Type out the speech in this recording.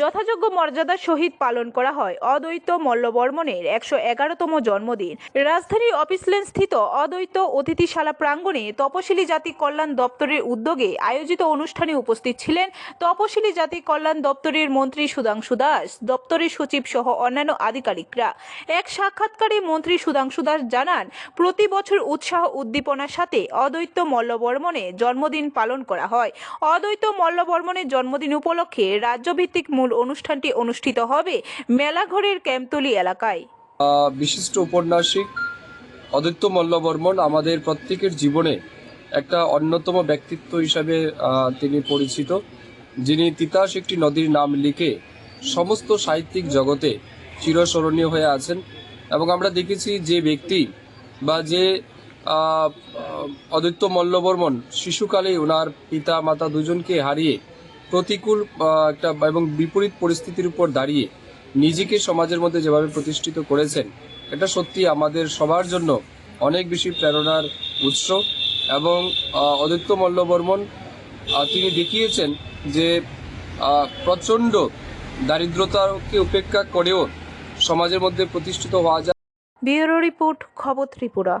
যথাযোগ্য মর্যাদার সহিত পালন করা হয়। অদ্বৈত মল্লবর্মনের একশো এগারোতম জন্মদিন। রাজধানীর অফিস স্থিত অদ্বৈত অতিথিশালা প্রাঙ্গণে তপশিলি জাতি কল্যাণ দপ্তরের উদ্যোগে আয়োজিত অনুষ্ঠানে উপস্থিত ছিলেন তপশিলি জাতি কল্যাণ দপ্তরের মন্ত্রী সুধাংশু দাস, দপ্তরের সচিব সহ অন্যান্য আধিকারিকরা। এক সাক্ষাৎকারে মন্ত্রী সুধাংশু দাস জানান, প্রতি বছর উৎসাহ উদ্দীপনার সাথে অদ্বৈত মল্লবর্মনে জন্মদিন পালন করা হয়। অদ্বৈত মল্লবর্মনের জন্মদিন উপলক্ষে রাজ্যভিত্তিক মূল অনুষ্ঠানটি অনুষ্ঠিত হবে মেলাঘরের ক্যাম্পতলি এলাকায়। বিশিষ্ট উপন্যাসিক অদিত্য মল্লবর্মন আমাদের প্রত্যেকের জীবনে একটা অন্যতম ব্যক্তিত্ব হিসাবে তিনি পরিচিত। যিনি তিতাস একটি নদীর নাম লিখে সমস্ত সাহিত্যিক জগতে চিরস্মরণীয় হয়ে আছেন এবং আমরা দেখেছি যে ব্যক্তি বা যে অদিত্য মল্লবর্মন শিশুকালে ওনার পিতা মাতা দুজনকে হারিয়ে প্রতিকূল একটা এবং বিপরীত পরিস্থিতির উপর দাঁড়িয়ে নিজেকে সমাজের মধ্যে যেভাবে প্রতিষ্ঠিত করেছেন, এটা সত্যি আমাদের সবার জন্য অনেক বেশি প্রেরণার উৎস। এবং অদিত্য মল্লবর্মন তিনি দেখিয়েছেন যে প্রচণ্ড দারিদ্রতাকে উপেক্ষা করেও সমাজের মধ্যে প্রতিষ্ঠিত হওয়া যায়। ব্যুরো রিপোর্ট খবর ত্রিপুরা।